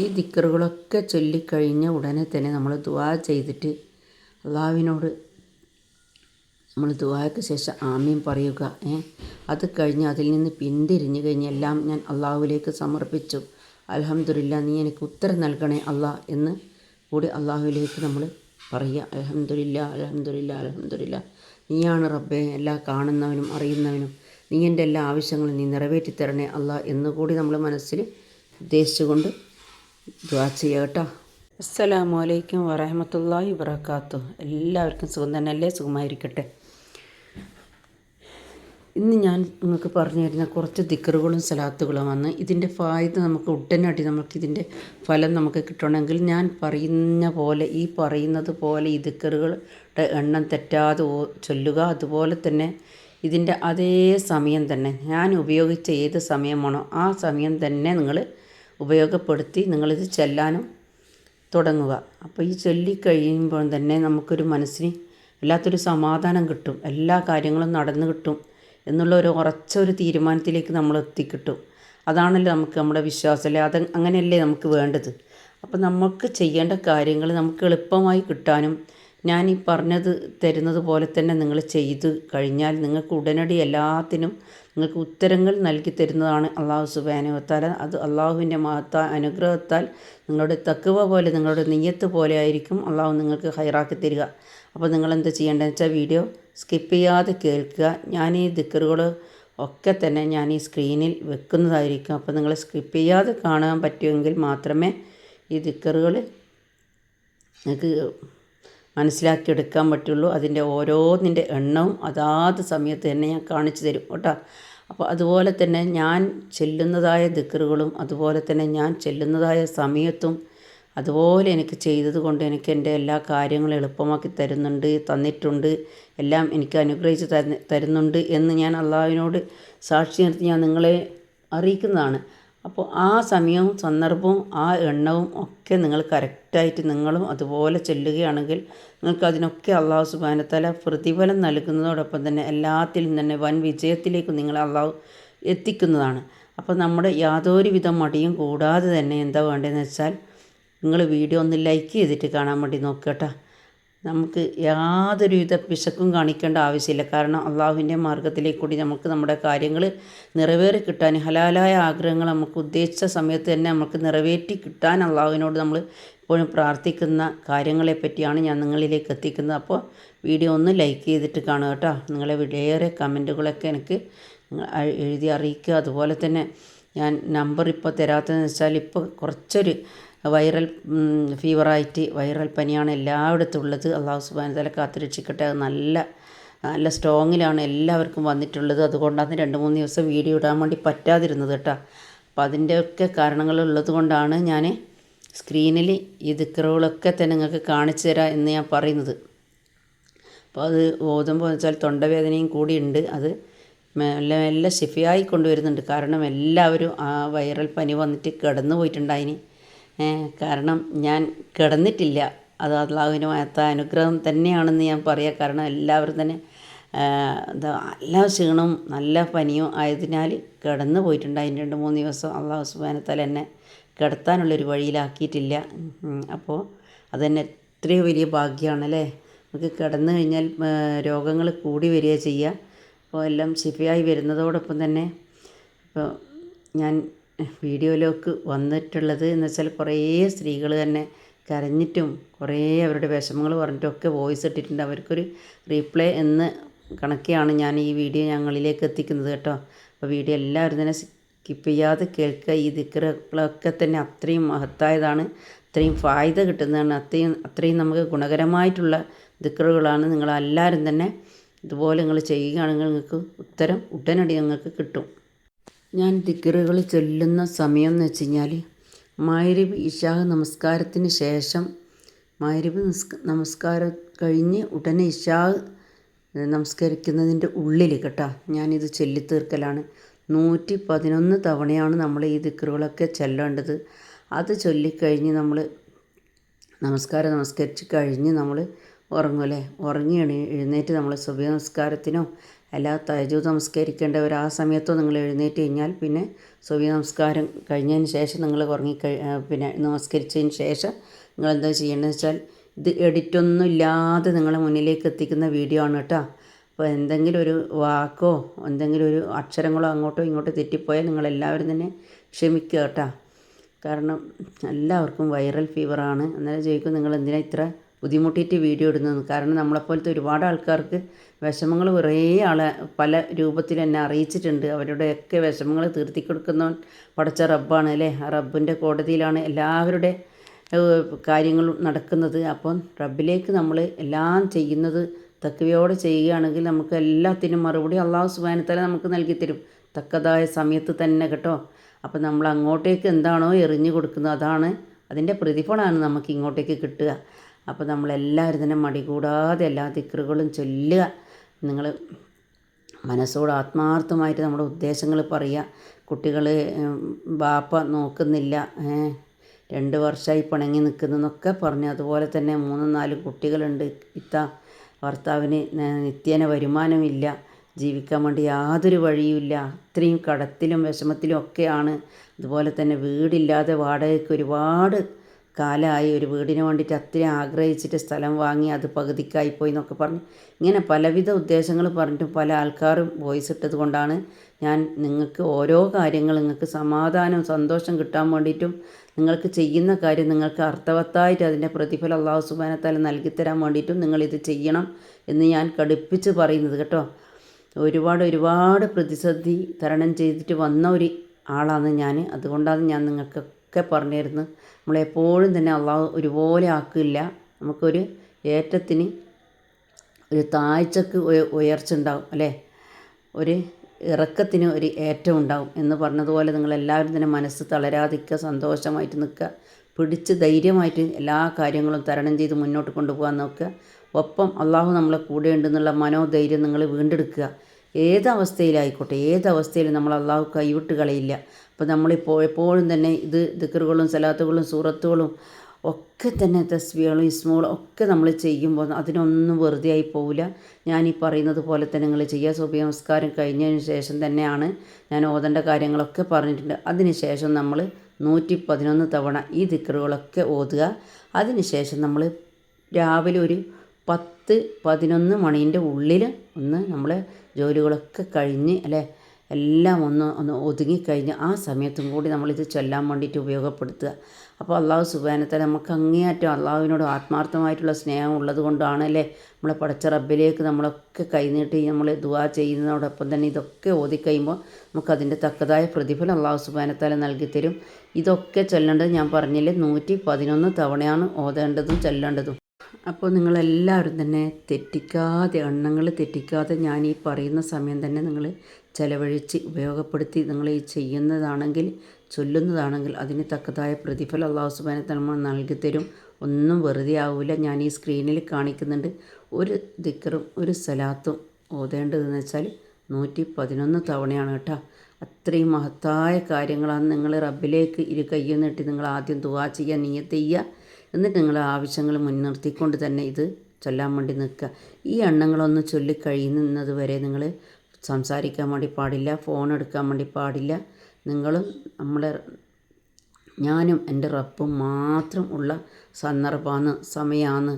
ഈ ദിക്കറുകളൊക്കെ ചൊല്ലിക്കഴിഞ്ഞ ഉടനെ തന്നെ നമ്മൾ ദുവാ ചെയ്തിട്ട് അള്ളാവിനോട് നമ്മൾ ദുവാക്ക് ശേഷം ആമീൻ പറയുക അത് കഴിഞ്ഞ് അതിൽ നിന്ന് പിന്തിരിഞ്ഞു കഴിഞ്ഞ് എല്ലാം ഞാൻ അള്ളാഹുവിലേക്ക് സമർപ്പിച്ചു. അലഹമുല്ല നീ എനിക്ക് ഉത്തരം നൽകണേ അള്ളാഹ് എന്ന് കൂടി അള്ളാഹുവിലേക്ക് നമ്മൾ പറയുക. അലഹമുല്ല അലഹമുല്ല അലഹമുല്ല നീയാണ് റബ്ബെ എല്ലാ കാണുന്നവനും അറിയുന്നവനും. നീ എന്റെ എല്ലാ ആവശ്യങ്ങളും നീ നിറവേറ്റി തരണേ അള്ളാഹ് എന്നുകൂടി നമ്മൾ മനസ്സിൽ ഉദ്ദേശിച്ചുകൊണ്ട് ദുആ ചെയ്യുക കേട്ടോ. അസ്സലാമു അലൈക്കും വറഹമത്തല്ലാഹി വബർക്കാത്തു എല്ലാവർക്കും സുഖം തന്നെയല്ലേ സുഖമായിരിക്കട്ടെ. ഇന്ന് ഞാൻ നിങ്ങൾക്ക് പറഞ്ഞു തരുന്ന കുറച്ച് ദിക്കറുകളും സലാത്തുകളുമാണ് ഇതിന്റെ ഫായത് നമുക്ക് ഉടനടി നമുക്ക് ഇതിന്റെ ഫലം നമുക്ക് കിട്ടണമെങ്കിൽ ഞാൻ പറയുന്ന പോലെ ഈ പറയുന്നത് പോലെ ഈ ദിക്കറുകളുടെ എണ്ണം തെറ്റാതെ ചൊല്ലുക. അതുപോലെ തന്നെ ഇതിന്റെ അതേ സമയം തന്നെ ഞാൻ ഉപയോഗിച്ച ഏത് സമയമാണോ ആ സമയം തന്നെ നിങ്ങൾ ഉപയോഗപ്പെടുത്തി നിങ്ങളിത് ചെല്ലാനും തുടങ്ങുക. അപ്പോൾ ഈ ചൊല്ലിക്കഴിയുമ്പോൾ തന്നെ നമുക്കൊരു മനസ്സിന് വല്ലാത്തൊരു സമാധാനം കിട്ടും. എല്ലാ കാര്യങ്ങളും നടന്നു കിട്ടും എന്നുള്ള ഒരു ഉറച്ച ഒരു തീരുമാനത്തിലേക്ക് നമ്മൾ എത്തിക്കിട്ടും. അതാണല്ലോ നമുക്ക് നമ്മുടെ വിശ്വാസം അല്ലേ? അത് അങ്ങനെയല്ലേ നമുക്ക് വേണ്ടത്? അപ്പോൾ നമുക്ക് ചെയ്യേണ്ട കാര്യങ്ങൾ നമുക്ക് എളുപ്പമായി കിട്ടാനും ഞാൻ ഈ പറഞ്ഞത് തരുന്നത് പോലെ തന്നെ നിങ്ങൾ ചെയ്ത് കഴിഞ്ഞാൽ നിങ്ങൾക്ക് ഉടനടി എല്ലാത്തിനും നിങ്ങൾക്ക് ഉത്തരങ്ങൾ നൽകി തരുന്നതാണ് അള്ളാഹു സുബാനുവത്താൽ അത് അള്ളാഹുവിന്റെ മഹത്ത അനുഗ്രഹത്താൽ നിങ്ങളുടെ തക്കുവ പോലെ നിങ്ങളുടെ നെയ്യത്ത് പോലെ ആയിരിക്കും അള്ളാഹു നിങ്ങൾക്ക് ഹൈറാക്കി തരിക. അപ്പോൾ നിങ്ങൾ എന്ത് ചെയ്യേണ്ടതെന്ന് വെച്ചാൽ വീഡിയോ സ്കിപ്പ് ചെയ്യാതെ കേൾക്കുക. ഞാൻ ഈ ദിക്കറുകൾ ഒക്കെ തന്നെ ഞാൻ ഈ സ്ക്രീനിൽ വെക്കുന്നതായിരിക്കും. അപ്പോൾ നിങ്ങൾ സ്കിപ്പ് ചെയ്യാതെ കാണാൻ പറ്റുമെങ്കിൽ മാത്രമേ ഈ ദിക്കറുകൾ നിങ്ങൾക്ക് മനസ്സിലാക്കിയെടുക്കാൻ പറ്റുള്ളൂ. അതിന്റെ ഓരോന്നിന്റെ എണ്ണവും അതാത് സമയത്ത് തന്നെ ഞാൻ കാണിച്ചു തരും കേട്ടോ. അപ്പോൾ അതുപോലെ തന്നെ ഞാൻ ചെല്ലുന്നതായ ദിക്കറുകളും അതുപോലെ തന്നെ ഞാൻ ചെല്ലുന്നതായ സമയത്തും അതുപോലെ എനിക്ക് ചെയ്തത് കൊണ്ട് എനിക്ക് എന്റെ എല്ലാ കാര്യങ്ങളും എളുപ്പമാക്കി തരുന്നുണ്ട് തന്നിട്ടുണ്ട് എല്ലാം എനിക്ക് അനുഗ്രഹിച്ച് തരുന്നുണ്ട് എന്ന് ഞാൻ അള്ളാഹുവിനോട് സാക്ഷി നിർത്തി ഞാൻ നിങ്ങളെ അറിയിക്കുന്നതാണ്. അപ്പോൾ ആ സമയവും സന്ദർഭവും ആ എണ്ണവും ഒക്കെ നിങ്ങൾ കറക്റ്റായിട്ട് നിങ്ങളും അതുപോലെ ചെല്ലുകയാണെങ്കിൽ നിങ്ങൾക്ക് അതിനൊക്കെ അള്ളാഹു സുബാനത്തല പ്രതിഫലം നൽകുന്നതോടൊപ്പം തന്നെ എല്ലാത്തിലും തന്നെ വൻ വിജയത്തിലേക്ക് നിങ്ങളെ അള്ളാഹു എത്തിക്കുന്നതാണ്. അപ്പോൾ നമ്മുടെ യാതൊരുവിധ മടിയും കൂടാതെ തന്നെ എന്താ വേണ്ടതെന്ന് വെച്ചാൽ നിങ്ങൾ വീഡിയോ ഒന്ന് ലൈക്ക് ചെയ്തിട്ട് കാണാൻ വേണ്ടി നോക്കുക നമുക്ക് യാതൊരുവിധ പിശക്കും കാണിക്കേണ്ട ആവശ്യമില്ല. കാരണം അള്ളാഹുവിന്റെ മാർഗത്തിലേക്ക് കൂടി നമുക്ക് നമ്മുടെ കാര്യങ്ങൾ നിറവേറി കിട്ടാൻ ഹലാലായ ആഗ്രഹങ്ങൾ നമുക്ക് ഉദ്ദേശിച്ച സമയത്ത് തന്നെ നമുക്ക് നിറവേറ്റി കിട്ടാൻ അള്ളാഹുവിനോട് നമ്മൾ എപ്പോഴും പ്രാർത്ഥിക്കുന്ന കാര്യങ്ങളെ പറ്റിയാണ് ഞാൻ നിങ്ങളിലേക്ക് എത്തിക്കുന്നത്. അപ്പോൾ വീഡിയോ ഒന്ന് ലൈക്ക് ചെയ്തിട്ട് കാണുക കേട്ടോ. നിങ്ങളെ വിലയേറെ കമന്റുകളൊക്കെ എനിക്ക് എഴുതി അറിയിക്കുക. അതുപോലെ തന്നെ ഞാൻ നമ്പർ ഇപ്പോൾ തരാത്തതെന്ന് വെച്ചാൽ ഇപ്പോൾ കുറച്ചൊരു വൈറൽ ഫീവറായിട്ട് വൈറൽ പനിയാണ് എല്ലായിടത്തും ഉള്ളത്. അള്ളാഹു സുബാന തല കാത്തുരക്ഷിക്കട്ടെ. അത് നല്ല നല്ല സ്ട്രോങ്ങിലാണ് എല്ലാവർക്കും വന്നിട്ടുള്ളത്. അതുകൊണ്ടാണ് രണ്ട് മൂന്ന് ദിവസം വീഡിയോ ഇടാൻ വേണ്ടി പറ്റാതിരുന്നത് കേട്ടോ. അപ്പോൾ അതിന്റെയൊക്കെ കാരണങ്ങളുള്ളത് കൊണ്ടാണ് ഞാൻ സ്ക്രീനിൽ ഈ ദിക്കറുകളൊക്കെ തന്നെ നിങ്ങൾക്ക് കാണിച്ചു തരാം എന്ന് ഞാൻ പറയുന്നത്. അപ്പോൾ അത് ഓതുമ്പോൾ വെച്ചാൽ തൊണ്ടവേദനയും കൂടിയുണ്ട് അത് മെല്ലെ മെല്ലെ ഷിഫയായി കൊണ്ടുവരുന്നുണ്ട്. കാരണം എല്ലാവരും ആ വൈറൽ പനി വന്നിട്ട് കിടന്നു പോയിട്ടുണ്ടായിന്. കാരണം ഞാൻ കിടന്നിട്ടില്ല. അത് അള്ളാഹുവിന് മാത്ത അനുഗ്രഹം തന്നെയാണെന്ന് ഞാൻ പറയാം. കാരണം എല്ലാവരും തന്നെ എന്താ നല്ല ക്ഷീണവും നല്ല പനിയും ആയതിനാൽ കിടന്നു പോയിട്ടുണ്ട് അതിന്റെ രണ്ട് മൂന്ന് ദിവസം അള്ളാഹു സുബാനത്താൽ എന്നെ കിടത്താനുള്ളൊരു വഴിയിലാക്കിയിട്ടില്ല. അപ്പോൾ അതെന്നെ എത്രയോ വലിയ ഭാഗ്യമാണല്ലേ നമുക്ക് കിടന്നു കഴിഞ്ഞാൽ രോഗങ്ങൾ കൂടി വരിക ചെയ്യുക അപ്പോൾ എല്ലാം ശിഫയായി വരുന്നതോടൊപ്പം തന്നെ ഇപ്പോൾ ഞാൻ വീഡിയോയിലേക്ക് വന്നിട്ടുള്ളത് എന്ന് വെച്ചാൽ കുറേ സ്ത്രീകൾ തന്നെ കരഞ്ഞിട്ടും കുറേ അവരുടെ വിഷമങ്ങൾ പറഞ്ഞിട്ടൊക്കെ വോയിസ് ഇട്ടിട്ടുണ്ട്. അവർക്കൊരു റീപ്ലൈ എന്ന് കണക്കെയാണ് ഞാൻ ഈ വീഡിയോ ഞങ്ങളിലേക്ക് എത്തിക്കുന്നത് കേട്ടോ. അപ്പോൾ വീഡിയോ എല്ലാവരും തന്നെ സ്കിപ്പ് ചെയ്യാതെ കേൾക്കുക. ഈ ദിക്കറുകളൊക്കെ തന്നെ അത്രയും മഹത്തായതാണ് അത്രയും ഫായ്ദ കിട്ടുന്നതാണ് അത്രയും അത്രയും നമുക്ക് ഗുണകരമായിട്ടുള്ള ദിക്കറുകളാണ് നിങ്ങളെല്ലാവരും തന്നെ ഇതുപോലെ നിങ്ങൾ ചെയ്യുകയാണെങ്കിൽ നിങ്ങൾക്ക് ഉത്തരം ഉടനടി നിങ്ങൾക്ക് കിട്ടും. ഞാൻ ദിക്കറുകൾ ചൊല്ലുന്ന സമയം എന്ന് വെച്ച് കഴിഞ്ഞാൽ മൈരിബ് ഇഷാഹ് നമസ്കാരത്തിന് ശേഷം മൈരിബ് നമസ്കാരം കഴിഞ്ഞ് ഉടനെ ഇഷാഹ് നമസ്കരിക്കുന്നതിന്റെ ഉള്ളിൽ കേട്ടോ ഞാനിത് ചൊല്ലിത്തീർക്കലാണ്. നൂറ്റി പതിനൊന്ന് തവണയാണ് നമ്മൾ ഈ ദിക്കറുകളൊക്കെ ചെല്ലേണ്ടത്. അത് ചൊല്ലിക്കഴിഞ്ഞ് നമ്മൾ നമസ്കാരം നമസ്കരിച്ച് കഴിഞ്ഞ് നമ്മൾ ഉറങ്ങി എണീ എഴുന്നേറ്റ് നമ്മൾ സുബഹി നമസ്കാരത്തിനോ അല്ല തഹജ്ജുദ് നമസ്കരിക്കേണ്ടവർ ആ സമയത്തോ നിങ്ങൾ എഴുന്നേറ്റ് കഴിഞ്ഞാൽ പിന്നെ സുബഹി നമസ്കാരം കഴിഞ്ഞതിന് ശേഷം നിങ്ങൾ ഉറങ്ങി പിന്നെ നമസ്കരിച്ചതിന് ശേഷം നിങ്ങൾ എന്താ ചെയ്യേണ്ടതെന്ന് വെച്ചാൽ ഇത് എഡിറ്റൊന്നും ഇല്ലാതെ നിങ്ങളെ മുന്നിലേക്ക് എത്തിക്കുന്ന വീഡിയോ ആണ് കേട്ടോ. അപ്പോൾ എന്തെങ്കിലും ഒരു വാക്കോ എന്തെങ്കിലും ഒരു അക്ഷരങ്ങളോ അങ്ങോട്ടോ ഇങ്ങോട്ടോ തെറ്റിപ്പോയാൽ നിങ്ങളെല്ലാവരും തന്നെ ക്ഷമിക്കുക കേട്ടോ. കാരണം എല്ലാവർക്കും വൈറൽ ഫീവറാണ് അന്നേരം ചോദിക്കും നിങ്ങൾ എന്തിനാ ഇത്ര ബുദ്ധിമുട്ടിയിട്ട് വീഡിയോ ഇടുന്നത് കാരണം നമ്മളെപ്പോലത്തെ ഒരുപാട് ആൾക്കാർക്ക് വിഷമങ്ങൾ കുറേ ആളെ പല രൂപത്തിൽ എന്നെ അറിയിച്ചിട്ടുണ്ട്. അവരുടെയൊക്കെ വിഷമങ്ങൾ തീർത്തി കൊടുക്കുന്നവൻ പടച്ച റബ്ബാണ് അല്ലേ? ആ റബ്ബിന്റെ കോടതിയിലാണ് എല്ലാവരുടെ കാര്യങ്ങളും നടക്കുന്നത്. അപ്പം റബ്ബിലേക്ക് നമ്മൾ എല്ലാം ചെയ്യുന്നത് തക്കവയോടെ ചെയ്യുകയാണെങ്കിൽ നമുക്ക് എല്ലാത്തിനും മറുപടി അള്ളാഹു സുബാനത്തല നമുക്ക് നൽകിത്തരും തരും. തക്കതായ സമയത്ത് തന്നെ കേട്ടോ. അപ്പം നമ്മൾ അങ്ങോട്ടേക്ക് എന്താണോ എറിഞ്ഞു കൊടുക്കുന്നത് അതാണ് അതിന്റെ പ്രതിഫലമാണ് നമുക്ക് ഇങ്ങോട്ടേക്ക് കിട്ടുക. അപ്പോൾ നമ്മളെല്ലാവരും തന്നെ മടി കൂടാതെ എല്ലാ ദിക്റുകളും ചൊല്ലുക. നിങ്ങൾ മനസ്സോട് ആത്മാർത്ഥമായിട്ട് നമ്മുടെ ഉദ്ദേശങ്ങൾ പറയുക. കുട്ടികൾ ബാപ്പ നോക്കുന്നില്ല. രണ്ട് വർഷമായി പിണങ്ങി നിൽക്കുന്നതെന്നൊക്കെ പറഞ്ഞു അതുപോലെ തന്നെ മൂന്നും നാല് കുട്ടികളുണ്ട്. ഇത്ത ഭർത്താവിന് നിത്യേന വരുമാനമില്ല. ജീവിക്കാൻ വേണ്ടി യാതൊരു വഴിയുമില്ല. അത്രയും കടത്തിലും വിഷമത്തിലും ഒക്കെയാണ്. അതുപോലെ തന്നെ വീടില്ലാതെ വാടകയ്ക്ക് ഒരുപാട് കാലമായി ഒരു വീടിന് വേണ്ടിയിട്ട് അത്രയും ആഗ്രഹിച്ചിട്ട് സ്ഥലം വാങ്ങി അത് പകുതിക്കായിപ്പോയി എന്നൊക്കെ പറഞ്ഞ് ഇങ്ങനെ പലവിധ ഉദ്ദേശങ്ങൾ പറഞ്ഞിട്ടും പല ആൾക്കാരും വോയിസ് ഇട്ടത് കൊണ്ടാണ് ഞാൻ നിങ്ങൾക്ക് ഓരോ കാര്യങ്ങൾ നിങ്ങൾക്ക് സമാധാനം സന്തോഷം കിട്ടാൻ വേണ്ടിയിട്ടും നിങ്ങൾക്ക് ചെയ്യുന്ന കാര്യം നിങ്ങൾക്ക് അർത്ഥവത്തായിട്ട് അതിന്റെ പ്രതിഫലം അള്ളാഹു സുബാനത്താൽ നൽകിത്തരാൻ വേണ്ടിയിട്ടും നിങ്ങളിത് ചെയ്യണം എന്ന് ഞാൻ കടുപ്പിച്ച് പറയുന്നത് കേട്ടോ. ഒരുപാട് ഒരുപാട് പ്രതിസന്ധി തരണം ചെയ്തിട്ട് വന്ന ഒരു ആളാണ് ഞാൻ. അതുകൊണ്ടാണ് ഞാൻ നിങ്ങൾക്കൊക്കെ പറഞ്ഞു പറഞ്ഞിരുന്നു. നമ്മളെപ്പോഴും തന്നെ അള്ളാഹു ഒരുപോലെ ആക്കില്ല നമുക്കൊരു ഏറ്റത്തിന് ഒരു താഴ്ചക്ക് ഉയർച്ച ഉണ്ടാവും അല്ലേ? ഒരു ഇറക്കത്തിന് ഒരു ഏറ്റവും ഉണ്ടാവും എന്ന് പറഞ്ഞതുപോലെ നിങ്ങളെല്ലാവരും തന്നെ മനസ്സ് തളരാതിരിക്കുക സന്തോഷമായിട്ട് നിൽക്കുക പിടിച്ച് ധൈര്യമായിട്ട് എല്ലാ കാര്യങ്ങളും തരണം ചെയ്ത് മുന്നോട്ട് കൊണ്ടുപോകാൻ നോക്കുക. ഒപ്പം അള്ളാഹു നമ്മളെ കൂടെ ഉണ്ടെന്നുള്ള മനോധൈര്യം നിങ്ങൾ വീണ്ടെടുക്കുക. ഏത് അവസ്ഥയിലായിക്കോട്ടെ ഏത് അവസ്ഥയിലും നമ്മൾ അള്ളാഹു കൈവിട്ട് കളയില്ല. അപ്പോൾ നമ്മളിപ്പോൾ എപ്പോഴും തന്നെ ഇത് ദിക്കറുകളും സലാത്തുകളും സൂറത്തുകളും ഒക്കെ തന്നെ തസ്ബികളും ഇസ്മുകളും ഒക്കെ നമ്മൾ ചെയ്യുമ്പോൾ അതിനൊന്നും വെറുതെ ആയി പോവില്ല. ഞാൻ ഈ പറയുന്നത് പോലെ തന്നെ നിങ്ങൾ ചെയ്യുക. സുബി നമസ്കാരം കഴിഞ്ഞതിന് ശേഷം തന്നെയാണ് ഞാൻ ഓതേണ്ട കാര്യങ്ങളൊക്കെ പറഞ്ഞിട്ടുണ്ട്. അതിന് ശേഷം നമ്മൾ നൂറ്റി പതിനൊന്ന് തവണ ഈ ദിക്കറുകളൊക്കെ ഓതുക. അതിന് ശേഷം നമ്മൾ രാവിലെ ഒരു പത്ത് പതിനൊന്ന് മണീന്റെ ഉള്ളിൽ ഒന്ന് നമ്മൾ ജോലികളൊക്കെ കഴിഞ്ഞ് അല്ലേ? എല്ലാം ഒന്ന് ഒന്ന് ഒതുങ്ങിക്കഴിഞ്ഞ് ആ സമയത്തും കൂടി നമ്മളിത് ചൊല്ലാൻ വേണ്ടിയിട്ട് ഉപയോഗപ്പെടുത്തുക. അപ്പോൾ അള്ളാഹു സുബാനത്തെ നമുക്ക് അങ്ങേയറ്റം അള്ളാഹുവിനോട് ആത്മാർത്ഥമായിട്ടുള്ള സ്നേഹം ഉള്ളത് കൊണ്ടാണ് അല്ലേ? നമ്മളെ പടച്ച റബ്ബിലേക്ക് നമ്മളൊക്കെ കൈനീട്ടി നമ്മൾ ദുവാ ചെയ്യുന്നതോടൊപ്പം തന്നെ ഇതൊക്കെ ഓതിക്കഴിയുമ്പോൾ നമുക്കതിന്റെ തക്കതായ പ്രതിഫലം അള്ളാഹു സുബാനത്താല നൽകിത്തരും ഇതൊക്കെ ചൊല്ലേണ്ടത് ഞാൻ പറഞ്ഞില്ലേ? നൂറ്റി പതിനൊന്ന് തവണയാണ് ഓതേണ്ടതും ചൊല്ലേണ്ടതും. അപ്പോൾ നിങ്ങളെല്ലാവരും തന്നെ തെറ്റിക്കാതെ എണ്ണങ്ങൾ തെറ്റിക്കാതെ ഞാൻ ഈ പറയുന്ന സമയം തന്നെ നിങ്ങൾ ചിലവഴിച്ച് ഉപയോഗപ്പെടുത്തി നിങ്ങൾ ഈ ചെയ്യുന്നതാണെങ്കിൽ ചൊല്ലുന്നതാണെങ്കിൽ അതിന് തക്കതായ പ്രതിഫലം അള്ളാഹു സുബാനെ നമ്മൾ നൽകി തരും. ഒന്നും വെറുതെ ആവില്ല ഞാൻ ഈ സ്ക്രീനിൽ കാണിക്കുന്നുണ്ട്. ഒരു ദിക്കറും ഒരു സലാത്തും ഓതേണ്ടതെന്ന് വെച്ചാൽ നൂറ്റി പതിനൊന്ന് തവണയാണ് കേട്ടോ. അത്രയും മഹത്തായ കാര്യങ്ങളാണ് നിങ്ങൾ റബ്ബിലേക്ക് ഇരു കയ്യിൽ നിങ്ങൾ ആദ്യം ദുവാ ചെയ്യുക നീയത്ത് ചെയ്യുക. എന്നിട്ട് നിങ്ങൾ ആവശ്യങ്ങൾ മുൻനിർത്തിക്കൊണ്ട് തന്നെ ഇത് ചൊല്ലാൻ വേണ്ടി നിൽക്കുക. ഈ എണ്ണങ്ങളൊന്ന് ചൊല്ലിക്കഴിയുന്നത് വരെ നിങ്ങൾ സംസാരിക്കാൻ വേണ്ടി പാടില്ല ഫോൺ എടുക്കാൻ വേണ്ടി പാടില്ല. നിങ്ങളും നമ്മളെ ഞാനും എന്റെ റബ്ബും മാത്രം ഉള്ള സന്ദർഭമാണ് സമയമാണ്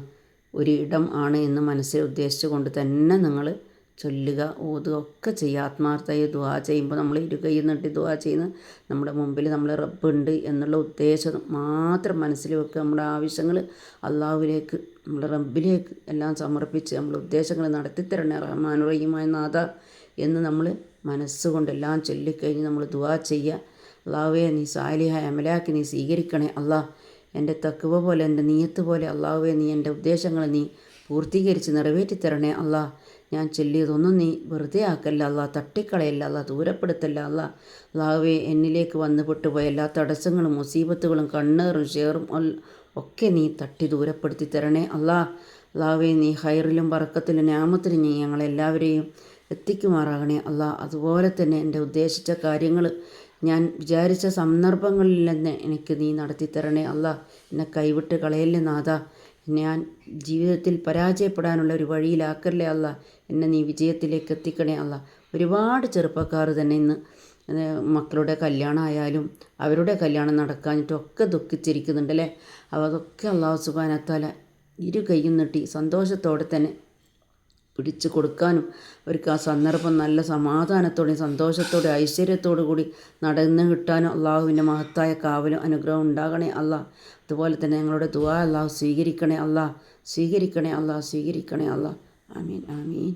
ഒരു ആണ് എന്ന് മനസ്സിൽ ഉദ്ദേശിച്ചുകൊണ്ട് തന്നെ നിങ്ങൾ ചൊല്ലുക ഓതുക ഒക്കെ ചെയ്യുക. ആത്മാർത്ഥമായി ദുവാ ചെയ്യുമ്പോൾ നമ്മൾ ഇരുകയിൽ നിന്നിട്ട് ദുവാ ചെയ്യുന്ന നമ്മുടെ മുമ്പിൽ നമ്മൾ റബ്ബുണ്ട് എന്നുള്ള ഉദ്ദേശം മാത്രം മനസ്സിൽ വെക്കുക. നമ്മുടെ ആവശ്യങ്ങൾ അള്ളാഹുവിലേക്ക് നമ്മുടെ റബ്ബിലേക്ക് എല്ലാം സമർപ്പിച്ച് നമ്മൾ ഉദ്ദേശങ്ങൾ നടത്തിത്തരണേ. റഹ്മാനുറഹിമായ നാഥ എന്ന് നമ്മൾ മനസ്സുകൊണ്ട് എല്ലാം ചൊല്ലിക്കഴിഞ്ഞ് നമ്മൾ ദുവാ ചെയ്യുക. അള്ളാഹുവെ നീ സാലിഹായ അമലാക്കി നീ സ്വീകരിക്കണേ. അള്ളാഹ് എന്റെ തക്കുവ പോലെ എന്റെ നീയത്ത് പോലെ അള്ളാഹുവെ നീ എന്റെ ഉദ്ദേശങ്ങൾ നീ പൂർത്തീകരിച്ച് നിറവേറ്റി തരണേ അള്ളാഹ് ഞാൻ ചൊല്ലിയതൊന്നും നീ വെറുതെ ആക്കല്ല അല്ല തട്ടിക്കളയല്ല അല്ല ദൂരപ്പെടുത്തല്ല അല്ല അള്ളാഹുവെ എന്നിലേക്ക് വന്നു പോയ എല്ലാ തടസ്സങ്ങളും മുസീബത്തുകളും കണ്ണേറും ഷേറും ഒക്കെ നീ തട്ടി ദൂരപ്പെടുത്തി തരണേ. അല്ലാ അള്ളാഹുവെ നീ ഹൈറിലും പറക്കത്തിലും ഞാമത്തിലും നീ ഞങ്ങളെല്ലാവരെയും എത്തിക്കുമാറാകണേ. അല്ല അതുപോലെ തന്നെ എന്റെ ഉദ്ദേശിച്ച കാര്യങ്ങൾ ഞാൻ വിചാരിച്ച സന്ദർഭങ്ങളിൽ തന്നെ എനിക്ക് നീ നടത്തി തരണേ അല്ല എന്നെ കൈവിട്ട് കളയല്ലേ നാഥ. ഞാൻ ജീവിതത്തിൽ പരാജയപ്പെടാനുള്ള ഒരു വഴിയിലാക്കല്ലേ അല്ല? എന്നെ നീ വിജയത്തിലേക്ക് എത്തിക്കണേ അല്ല? ഒരുപാട് ചെറുപ്പക്കാർ തന്നെ ഇന്ന് മക്കളുടെ കല്യാണമായാലും അവരുടെ കല്യാണം നടക്കാനിട്ടും ഒക്കെ ദുഃഖിച്ചിരിക്കുന്നുണ്ടല്ലേ അപ്പോൾ അതൊക്കെ അള്ളാഹു സുബാനത്താല ഇരു കൈയും നീട്ടി സന്തോഷത്തോടെ തന്നെ പിടിച്ചു കൊടുക്കാനും അവർക്ക് ആ സന്ദർഭം നല്ല സമാധാനത്തോടെയും സന്തോഷത്തോടെ ഐശ്വര്യത്തോടു കൂടി നടന്നു കിട്ടാനും അള്ളാഹുവിന്റെ മഹത്തായ കാവലും അനുഗ്രഹം ഉണ്ടാകണേ അല്ല അതുപോലെ തന്നെ ഞങ്ങളുടെ ദുവാ അള്ളാഹു സ്വീകരിക്കണേ അല്ല സ്വീകരിക്കണേ അല്ല സ്വീകരിക്കണേ അല്ല ആമീൻ ആമീൻ.